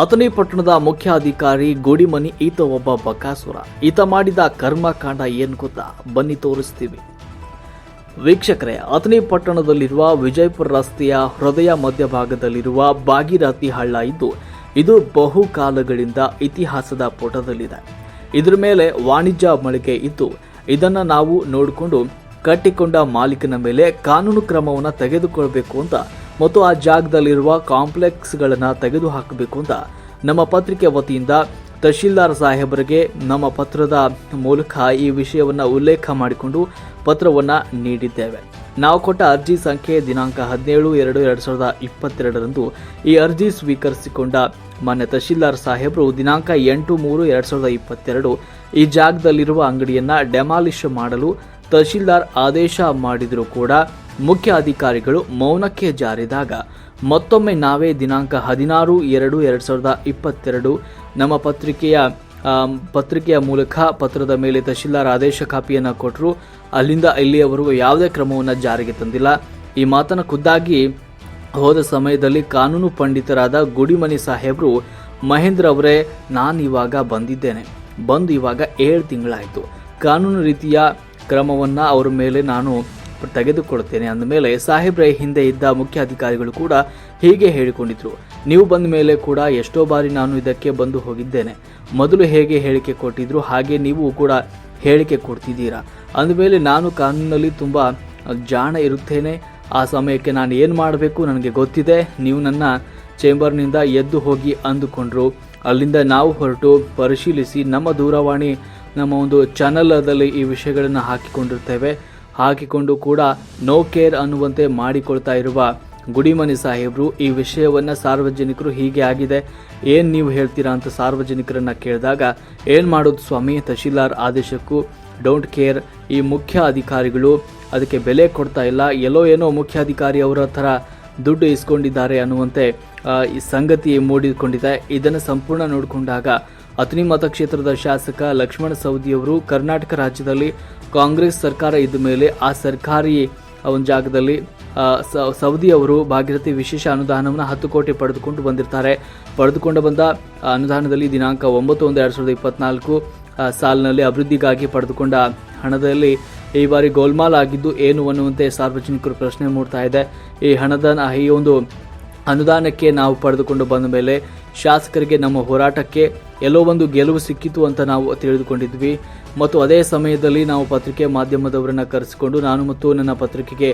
ಅಥಣಿ ಪಟ್ಟಣದ ಮುಖ್ಯ ಅಧಿಕಾರಿ ಗೋಡಿಮನಿ ಈತ ಒಬ್ಬ ಬಕಾಸುರ. ಈತ ಮಾಡಿದ ಕರ್ಮಕಾಂಡ ಏನು ಗೊತ್ತಾ? ಬನ್ನಿ ತೋರಿಸ್ತೀವಿ. ವೀಕ್ಷಕರೇ, ಅಥಣಿ ಪಟ್ಟಣದಲ್ಲಿರುವ ವಿಜಯಪುರ ರಸ್ತೆಯ ಹೃದಯ ಮಧ್ಯಭಾಗದಲ್ಲಿರುವ ಭಾಗೀರಥಿ ಹಳ್ಳ ಇದ್ದು, ಇದು ಬಹುಕಾಲಗಳಿಂದ ಇತಿಹಾಸದ ಪುಟದಲ್ಲಿದೆ. ಇದರ ಮೇಲೆ ವಾಣಿಜ್ಯ ಮಳಿಗೆ ಇದ್ದು, ಇದನ್ನ ನಾವು ನೋಡಿಕೊಂಡು ಕಟ್ಟಿಕೊಂಡ ಮಾಲೀಕನ ಮೇಲೆ ಕಾನೂನು ಕ್ರಮವನ್ನು ತೆಗೆದುಕೊಳ್ಬೇಕು ಅಂತ ಮತ್ತು ಆ ಜಾಗದಲ್ಲಿರುವ ಕಾಂಪ್ಲೆಕ್ಸ್ಗಳನ್ನು ತೆಗೆದುಹಾಕಬೇಕು ಅಂತ ನಮ್ಮ ಪತ್ರಿಕೆ ವತಿಯಿಂದ ತಹಶೀಲ್ದಾರ್ ಸಾಹೇಬರಿಗೆ ನಮ್ಮ ಪತ್ರದ ಮೂಲಕ ಈ ವಿಷಯವನ್ನು ಉಲ್ಲೇಖ ಮಾಡಿಕೊಂಡು ಪತ್ರವನ್ನು ನೀಡಿದ್ದೇವೆ. ನಾವು ಕೊಟ್ಟ ಅರ್ಜಿ ಸಂಖ್ಯೆ ದಿನಾಂಕ ಹದಿನೇಳು ಎರಡು ಎರಡು ಸಾವಿರದ ಇಪ್ಪತ್ತೆರಡರಂದು ಈ ಅರ್ಜಿ ಸ್ವೀಕರಿಸಿಕೊಂಡ ಮಾನ್ಯ ತಹಶೀಲ್ದಾರ್ ಸಾಹೇಬರು ದಿನಾಂಕ ಎಂಟು ಮೂರು ಎರಡು ಸಾವಿರದ ಇಪ್ಪತ್ತೆರಡು ಈ ಜಾಗದಲ್ಲಿರುವ ಅಂಗಡಿಯನ್ನು ಡೆಮಾಲಿಷ್ ಮಾಡಲು ತಹಶೀಲ್ದಾರ್ ಆದೇಶ ಮಾಡಿದರೂ ಕೂಡ ಮುಖ್ಯ ಅಧಿಕಾರಿಗಳು ಮೌನಕ್ಕೆ ಜಾರಿದಾಗ ಮತ್ತೊಮ್ಮೆ ನಾವೇ ದಿನಾಂಕ ಹದಿನಾರು ಎರಡು ಎರಡು ಸಾವಿರದ ಇಪ್ಪತ್ತೆರಡು ನಮ್ಮ ಪತ್ರಿಕೆಯ ಪತ್ರಿಕೆಯ ಮೂಲಕ ಪತ್ರದ ಮೇಲೆ ತಹಶೀಲ್ದಾರ್ ಆದೇಶ ಕಾಪಿಯನ್ನು ಕೊಟ್ಟರು ಅಲ್ಲಿಂದ ಇಲ್ಲಿಯವರೆಗೂ ಯಾವುದೇ ಕ್ರಮವನ್ನು ಜಾರಿಗೆ ತಂದಿಲ್ಲ. ಈ ಮಾತನ್ನು ಖುದ್ದಾಗಿ ಹೋದ ಸಮಯದಲ್ಲಿ ಕಾನೂನು ಪಂಡಿತರಾದ ಗುಡಿಮನಿ ಸಾಹೇಬರು ಮಹೇಂದ್ರ ಅವರೇ, ನಾನು ಇವಾಗ ಬಂದಿದ್ದೇನೆ. ಬಂದು ಇವಾಗ ಏಳು ತಿಂಗಳಾಯಿತು. ಕಾನೂನು ರೀತಿಯ ಕ್ರಮವನ್ನು ಅವರ ಮೇಲೆ ನಾನು ತೆಗೆದುಕೊಳ್ತೇನೆ ಅಂದಮೇಲೆ ಸಾಹೇಬ್ರೆ ಹಿಂದೆ ಇದ್ದ ಮುಖ್ಯ ಅಧಿಕಾರಿಗಳು ಕೂಡ ಹೀಗೆ ಹೇಳಿಕೊಂಡಿದ್ರು. ನೀವು ಬಂದ ಮೇಲೆ ಕೂಡ ಎಷ್ಟೋ ಬಾರಿ ನಾನು ಇದಕ್ಕೆ ಬಂದು ಹೋಗಿದ್ದೇನೆ. ಮೊದಲು ಹೇಗೆ ಹೇಳಿಕೆ ಕೊಟ್ಟಿದ್ರು, ಹಾಗೆ ನೀವು ಕೂಡ ಹೇಳಿಕೆ ಕೊಡ್ತಿದ್ದೀರಾ. ಅಂದಮೇಲೆ ನಾನು ಕಾನೂನಲ್ಲಿ ತುಂಬ ಜಾಣ ಇರುತ್ತೇನೆ. ಆ ಸಮಯಕ್ಕೆ ನಾನು ಏನು ಮಾಡಬೇಕು ನನಗೆ ಗೊತ್ತಿದೆ. ನೀವು ನನ್ನ ಚೇಂಬರ್ನಿಂದ ಎದ್ದು ಹೋಗಿ ಅಂದುಕೊಂಡ್ರು. ಅಲ್ಲಿಂದ ನಾವು ಹೊರಟು ಪರಿಶೀಲಿಸಿ ನಮ್ಮ ದೂರವಾಣಿ, ನಮ್ಮ ಒಂದು ಚಾನಲದಲ್ಲಿ ಈ ವಿಷಯಗಳನ್ನು ಹಾಕಿಕೊಂಡಿರ್ತೇವೆ. ಹಾಕಿಕೊಂಡು ಕೂಡ ನೋ ಕೇರ್ ಅನ್ನುವಂತೆ ಮಾಡಿಕೊಳ್ತಾ ಇರುವ ಗುಡಿಮನಿ ಸಾಹೇಬರು ಈ ವಿಷಯವನ್ನು ಸಾರ್ವಜನಿಕರು ಹೀಗೆ ಆಗಿದೆ. ಏನು ನೀವು ಹೇಳ್ತೀರಾ ಅಂತ ಸಾರ್ವಜನಿಕರನ್ನ ಕೇಳಿದಾಗ, ಏನು ಮಾಡೋದು ಸ್ವಾಮಿ, ತಹಶೀಲ್ದಾರ್ ಆದೇಶಕ್ಕೂ ಡೋಂಟ್ ಕೇರ್ ಈ ಮುಖ್ಯ ಅಧಿಕಾರಿಗಳು ಅದಕ್ಕೆ ಬೆಲೆ ಕೊಡ್ತಾ ಇಲ್ಲ. ಎಲ್ಲೋ ಏನೋ ಮುಖ್ಯ ಅಧಿಕಾರಿ ಅವರ ಥರ ದುಡ್ಡು ಇಸ್ಕೊಂಡಿದ್ದಾರೆ ಅನ್ನುವಂತೆ ಈ ಸಂಗತಿ ಮೂಡಿಕೊಂಡಿದೆ. ಇದನ್ನು ಸಂಪೂರ್ಣ ನೋಡಿಕೊಂಡಾಗ ಅಥಣಿ ಮತಕ್ಷೇತ್ರದ ಶಾಸಕ ಲಕ್ಷ್ಮಣ ಸವದಿಯವರು ಕರ್ನಾಟಕ ರಾಜ್ಯದಲ್ಲಿ ಕಾಂಗ್ರೆಸ್ ಸರ್ಕಾರ ಇದ್ದ ಮೇಲೆ ಆ ಸರ್ಕಾರಿ ಒಂದು ಜಾಗದಲ್ಲಿ ಸೌದಿ ಅವರು ಭಾಗೀರಥಿ ವಿಶೇಷ ಅನುದಾನವನ್ನು ಹತ್ತು ಕೋಟಿ ಪಡೆದುಕೊಂಡು ಬಂದಿರ್ತಾರೆ. ಪಡೆದುಕೊಂಡು ಬಂದ ಅನುದಾನದಲ್ಲಿ ದಿನಾಂಕ ಒಂಬತ್ತು ಒಂದು ಎರಡು ಸಾವಿರದ ಇಪ್ಪತ್ನಾಲ್ಕು ಸಾಲಿನಲ್ಲಿ ಅಭಿವೃದ್ಧಿಗಾಗಿ ಪಡೆದುಕೊಂಡ ಹಣದಲ್ಲಿ ಈ ಬಾರಿ ಗೋಲ್ಮಾಲ್ ಆಗಿದ್ದು ಏನು ಅನ್ನುವಂತೆ ಸಾರ್ವಜನಿಕರು ಪ್ರಶ್ನೆ ಮೂಡ್ತಾ ಇದೆ. ಈ ಹಣದ, ಈ ಒಂದು ಅನುದಾನಕ್ಕೆ ನಾವು ಪಡೆದುಕೊಂಡು ಬಂದ ಮೇಲೆ ಶಾಸಕರಿಗೆ ನಮ್ಮ ಹೋರಾಟಕ್ಕೆ ಎಲ್ಲೋ ಒಂದು ಗೆಲುವು ಸಿಕ್ಕಿತು ಅಂತ ನಾವು ತಿಳಿದುಕೊಂಡಿದ್ವಿ. ಮತ್ತು ಅದೇ ಸಮಯದಲ್ಲಿ ನಾವು ಪತ್ರಿಕೆ ಮಾಧ್ಯಮದವರನ್ನ ಕರೆಸಿಕೊಂಡು ನಾನು ಮತ್ತು ನನ್ನ ಪತ್ರಿಕೆಗೆ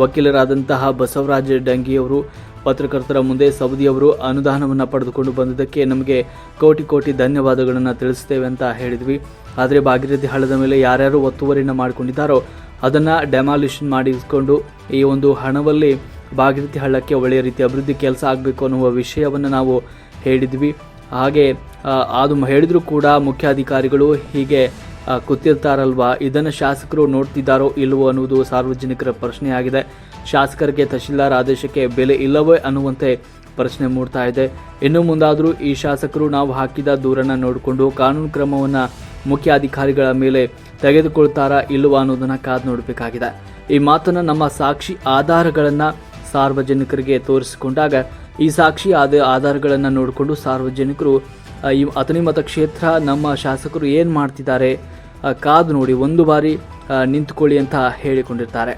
ವಕೀಲರಾದಂತಹ ಬಸವರಾಜ ಡಂಗಿಯವರು ಪತ್ರಕರ್ತರ ಮುಂದೆ ಸವದಿಯವರು ಅನುದಾನವನ್ನು ಪಡೆದುಕೊಂಡು ಬಂದಿದ್ದಕ್ಕೆ ನಮಗೆ ಕೋಟಿ ಕೋಟಿ ಧನ್ಯವಾದಗಳನ್ನು ತಿಳಿಸ್ತೇವೆ ಅಂತ ಹೇಳಿದ್ವಿ. ಆದರೆ ಭಾಗೀರಥಿ ಹಳ್ಳದ ಮೇಲೆ ಯಾರ್ಯಾರು ಒತ್ತುವರಿನ ಮಾಡಿಕೊಂಡಿದ್ದಾರೋ ಅದನ್ನು ಡೆಮಾಲಿಷನ್ ಮಾಡಿಸಿಕೊಂಡು ಈ ಒಂದು ಹಣವಲ್ಲಿ ಭಾಗೀರಥಿ ಹಳ್ಳಕ್ಕೆ ಒಳ್ಳೆಯ ರೀತಿ ಅಭಿವೃದ್ಧಿ ಕೆಲಸ ಆಗಬೇಕು ಅನ್ನುವ ವಿಷಯವನ್ನು ನಾವು ಹೇಳಿದ್ವಿ. ಹಾಗೆ ಅದು ಹೇಳಿದರೂ ಕೂಡ ಮುಖ್ಯಾಧಿಕಾರಿಗಳು ಹೀಗೆ ಕೂತಿರ್ತಾರಲ್ವ, ಇದನ್ನು ಶಾಸಕರು ನೋಡ್ತಿದ್ದಾರೋ ಇಲ್ಲವೋ ಅನ್ನುವುದು ಸಾರ್ವಜನಿಕರ ಪ್ರಶ್ನೆಯಾಗಿದೆ. ಶಾಸಕರಿಗೆ ತಹಶೀಲ್ದಾರ್ ಆದೇಶಕ್ಕೆ ಬೆಲೆ ಇಲ್ಲವೇ ಅನ್ನುವಂತೆ ಪ್ರಶ್ನೆ ಮೂಡ್ತಾ ಇದೆ. ಇನ್ನು ಮುಂದಾದರೂ ಈ ಶಾಸಕರು ನಾವು ಹಾಕಿದ ದೂರನ್ನು ನೋಡಿಕೊಂಡು ಕಾನೂನು ಕ್ರಮವನ್ನು ಮುಖ್ಯ ಅಧಿಕಾರಿಗಳ ಮೇಲೆ ತೆಗೆದುಕೊಳ್ತಾರಾ ಇಲ್ಲವಾ ಅನ್ನೋದನ್ನು ಕಾದು ನೋಡಬೇಕಾಗಿದೆ. ಈ ಮಾತನ್ನು ನಮ್ಮ ಸಾಕ್ಷಿ ಆಧಾರಗಳನ್ನು ಸಾರ್ವಜನಿಕರಿಗೆ ತೋರಿಸಿಕೊಂಡಾಗ ಈ ಸಾಕ್ಷಿ ಆದ ಆಧಾರಗಳನ್ನು ನೋಡಿಕೊಂಡು ಸಾರ್ವಜನಿಕರು ಈ ಅಥಣಿ ಮತಕ್ಷೇತ್ರ ನಮ್ಮ ಶಾಸಕರು ಏನು ಮಾಡ್ತಿದ್ದಾರೆ ಕಾದು ನೋಡಿ ಒಂದು ಬಾರಿ ನಿಂತುಕೊಳ್ಳಿ ಅಂತ ಹೇಳಿಕೊಂಡಿರ್ತಾರೆ.